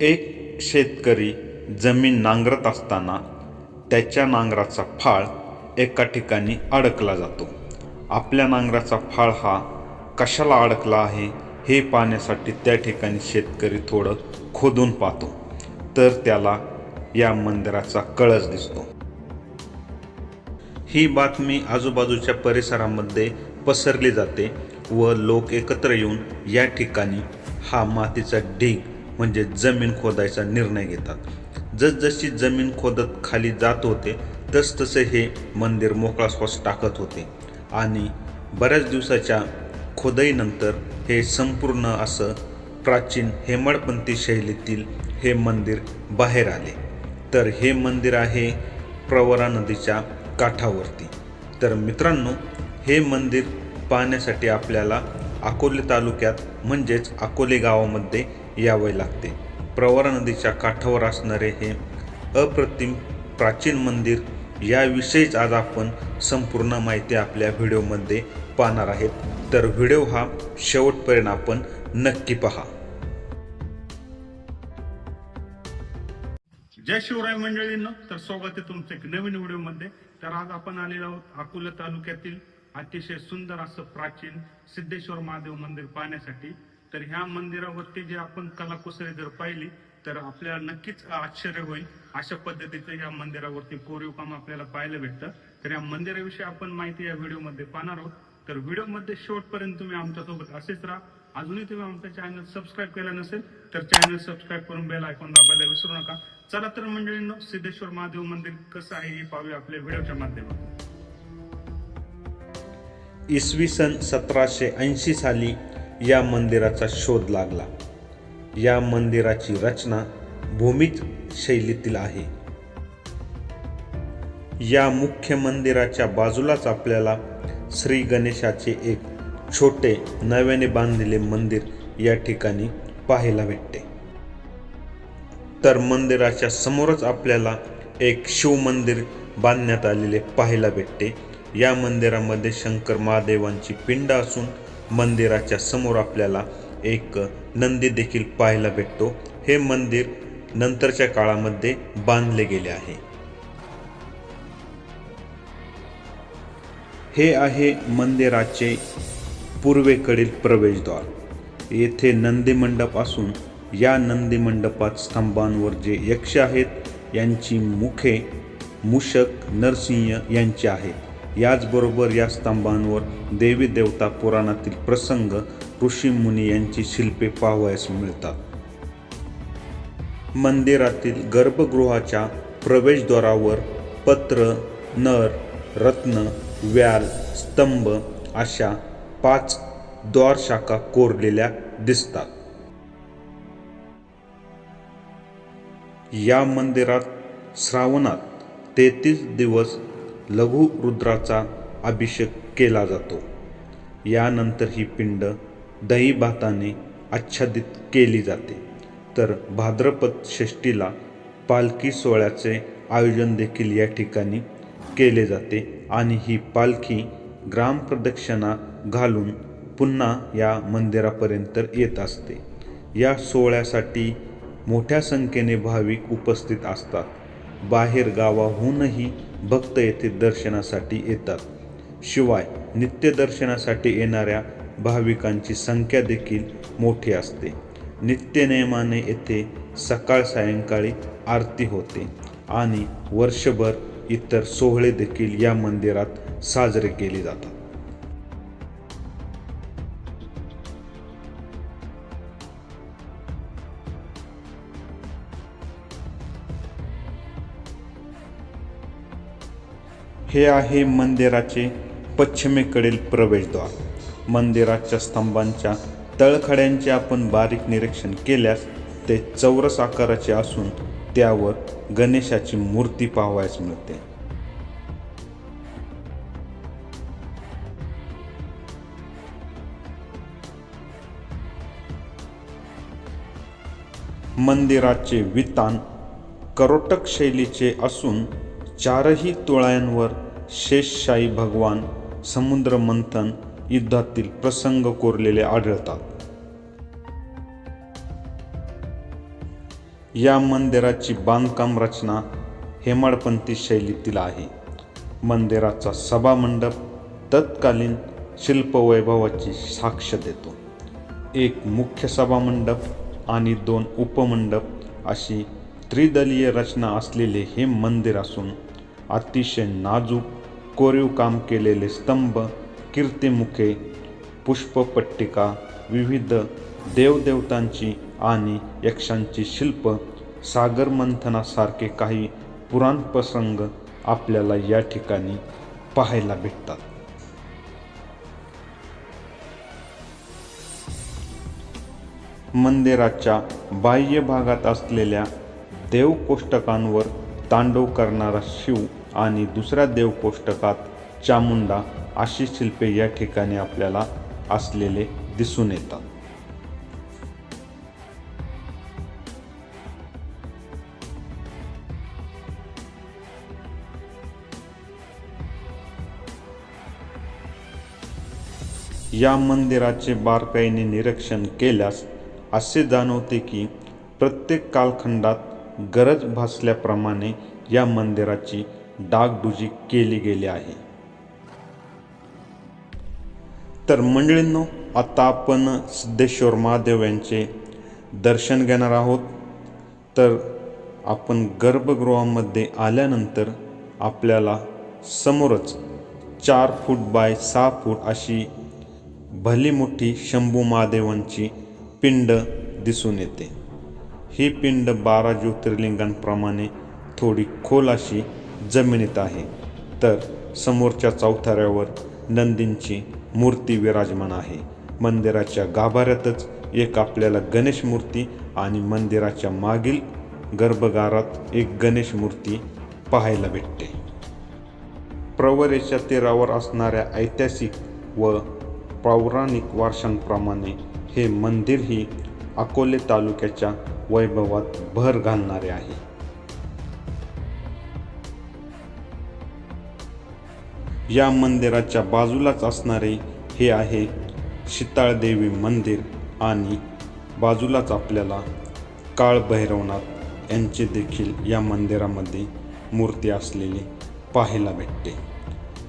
एक शेतकरी जमीन नांगरत असताना त्याच्या नांगराचा फाळ एका ठिकाणी अडकला जातो. आपल्या नांगराचा फाळ हा कशाला अडकला आहे हे पाहण्यासाठी त्या ठिकाणी शेतकरी थोडं खोदून पाहतो. तर त्याला या मंदिराचा कळस दिसतो. ही बातमी आजूबाजूच्या परिसरामध्ये पसरली जाते व लोक एकत्र येऊन या ठिकाणी हा मातीचा ढीग म्हणजे जमीन खोदायचा निर्णय घेतात. जसजशी जमीन खोदत खाली जात होते तसतसे हे मंदिर मोकळा श्वास टाकत होते. आणि बऱ्याच दिवसाच्या खोदाईनंतर हे संपूर्ण असं प्राचीन हेमडपंथी शैलीतील हे मंदिर बाहेर आले. तर हे मंदिर आहे प्रवरा नदीच्या काठावरती. तर मित्रांनो हे मंदिर पाहण्यासाठी आपल्याला अकोले तालुक्यात म्हणजेच अकोले गावामध्ये यावे लागते. प्रवरा नदीच्या काठावर असणारे हे अप्रतिम प्राचीन मंदिर याविषयीच आज आपण संपूर्ण माहिती आपल्या व्हिडिओमध्ये पाहणार आहेत. तर व्हिडिओ हा शेवटपर्यंत आपण नक्की पहा. जय शिवराय मंडळींना तर स्वागत आहे तुमचं एक नवीन व्हिडिओमध्ये. तर आज आपण आलेलो आहोत अकोला तालुक्यातील अतिशय सुंदर असं प्राचीन सिद्धेश्वर महादेव मंदिर पाहण्यासाठी. तर ह्या मंदिरावरती जे आपण कलाकुसरी जर पाहिली तर आपल्याला नक्कीच आश्चर्य होईल अशा पद्धतीचं या मंदिरावरती कोरीव काम आपल्याला पाहायला भेटतं. तर या मंदिराविषयी आपण माहिती या व्हिडिओमध्ये पाहणार आहोत. तर व्हिडिओमध्ये शेवटपर्यंत तुम्ही आमच्यासोबत असेच राहा. अजूनही तुम्ही आमचं चॅनल सबस्क्राईब केलं नसेल तर चॅनल सबस्क्राईब करून बेल आयकॉन दाबायला विसरू नका. चला तर मंडळींनो सिद्धेश्वर महादेव मंदिर कसं आहे हे पाहूया आपल्या व्हिडिओच्या माध्यमातून. इसवी सन सतराशे ऐंशी साली या मंदिराचा शोध लागला. या मंदिराची रचना भूमिज शैलीतील आहे. या मुख्य मंदिराच्या बाजूलाच आपल्याला श्री गणेशाचे एक छोटे नव्याने बांधलेले मंदिर या ठिकाणी पाहायला भेटते. तर मंदिराच्या समोरच आपल्याला एक शिव मंदिर बांधण्यात आलेले पाहायला भेटते. या मंदिरामध्ये शंकर महादेवांची पिंड असून मंदिराच्या समोर आपल्याला एक नंदी देखील पाहायला भेटतो. हे मंदिर नंतरच्या काळामध्ये बांधले गेले आहे. हे आहे मंदिराचे पूर्वेकडील प्रवेशद्वार. येथे नंदी मंडप असून या नंदी मंडपात स्तंभांवर जे यक्ष आहेत यांची मुखे मुशक नरसिंह यांची आहेत. याचबरोबर या स्तंभांवर देवी देवता पुराणातील प्रसंग ऋषीमुनी यांची शिल्पे पाहावयास मिळतात. मंदिरातील गर्भगृहाच्या प्रवेशद्वारावर पत्र नर रत्न व्याल स्तंभ अशा पाच द्वारशाखा कोरलेल्या दिसतात. या मंदिरात श्रावणात तेहतीस दिवस लघु रुद्राचा अभिषेक केला जातो. यानंतर ही पिंड दही भाताने आच्छादित केली जाते. तर भाद्रपद षष्टीला पालखी सोहळ्याचे आयोजन देखील या ठिकाणी केले जाते आणि ही पालखी ग्रामप्रदक्षिणा घालून पुन्हा या मंदिरापर्यंत येत असते. या सोहळ्यासाठी मोठ्या संख्येने भाविक उपस्थित असतात. बाहेर गावाहूनही भक्त येथे दर्शनासाठी येतात. शिवाय नित्यदर्शनासाठी येणाऱ्या भाविकांची संख्या देखील मोठी असते. नित्यनेमाने येथे सकाळ सायंकाळी आरती होते आणि वर्षभर इतर सोहळे देखील या मंदिरात साजरे केले जातात. हे आहे मंदिराचे पश्चिमेकडील प्रवेशद्वार. मंदिराच्या स्तंभांच्या तळखड्यांचे आपण बारीक निरीक्षण केल्यास ते चौरस आकाराचे असून त्यावर गणेशाची मूर्ती पाहावयास मिळते. मंदिराचे वितान करोटक शैलीचे असून चारही तोळ्यांवर शेषशाही भगवान समुद्र मंथन युद्धातील प्रसंग कोरलेले आढळतात. या मंदिराची बांधकाम रचना हेमाडपंथी शैलीतील आहे. मंदिराचा सभामंडप तत्कालीन शिल्पवैभवाची साक्ष देतो. एक मुख्य सभामंडप आणि दोन उपमंडप अशी त्रिदलीय रचना असलेले हे मंदिर असून अतिशय नाजूक कोरीव काम केलेले स्तंभ कीर्तिमुखे पुष्पपट्टिका विविध देवदेवतांची आणि यक्षांची शिल्प सागर मंथनासारखे काही पुराण प्रसंग आपल्याला या ठिकाणी पाहायला भेटतात. मंदिराच्या बाह्य भागात असलेल्या देवकोष्टकांवर तांडव करणारा शिव आणि दुसऱ्या देवकोष्टकात चामुंडा अशी शिल्पे या ठिकाणी आपल्याला असलेले दिसून येतात. या मंदिराचे बारकाईने निरीक्षण केल्यास असे जाणवते की प्रत्येक कालखंडात गरज भासल्याप्रमाणे या मंदिराची डागडुजी केली गेली आहे. तर मंडळींनो आता आपण सिद्धेश्वर महादेव यांचे दर्शन घेणार आहोत. तर आपण गर्भगृहामध्ये आल्यानंतर आपल्याला समोरच चार फूट बाय सहा फूट अशी भली मोठी शंभू महादेवांची पिंड दिसून येते. ही पिंड बारा ज्योतिर्लिंगांप्रमाणे थोडी खोल अशी जमिनीत आहे. तर समोरच्या चौथाऱ्यावर नंदींची मूर्ती विराजमान आहे. मंदिराच्या गाभाऱ्यातच एक आपल्याला गणेश मूर्ती आणि मंदिराच्या मागील गर्भगारात एक गणेश मूर्ती पाहायला भेटते. प्रवरेच्या तीरावर असणाऱ्या ऐतिहासिक व पौराणिक वारशांप्रमाणे हे मंदिरही अकोले तालुक्याच्या वैभवात भर घालणारे आहे. या मंदिराच्या बाजूलाच असणारे हे आहे शीताळदेवी मंदिर आणि बाजूलाच आपल्याला काळभैरवनाथ यांचे यांची देखील या मंदिरामध्ये मूर्ती असलेली पाहायला भेटते.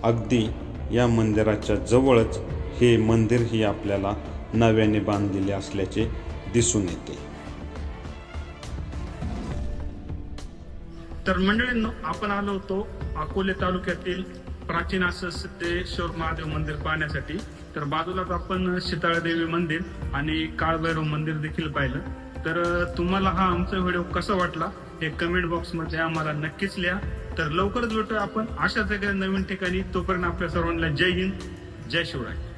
अगदी या मंदिराच्या जवळच हे मंदिरही आपल्याला नव्याने बांधलेले असल्याचे दिसून येते. तर मंडळींनो आपण आलो होतो अकोले तालुक्यातील प्राचीन असं सिद्धेश्वर महादेव मंदिर पाहण्यासाठी. तर बाजूलाच आपण शीताळदेवी मंदिर आणि काळभैरव मंदिर देखील पाहिलं. तर तुम्हाला हा आमचा व्हिडिओ कसा वाटला हे कमेंट बॉक्समध्ये आम्हाला नक्कीच लिहा. तर लवकरच भेटू आपण. अशाच एखाद्या नवीन ठिकाणी. तोपर्यंत आपल्या सर्वांना जय हिंद. जय शिवराय.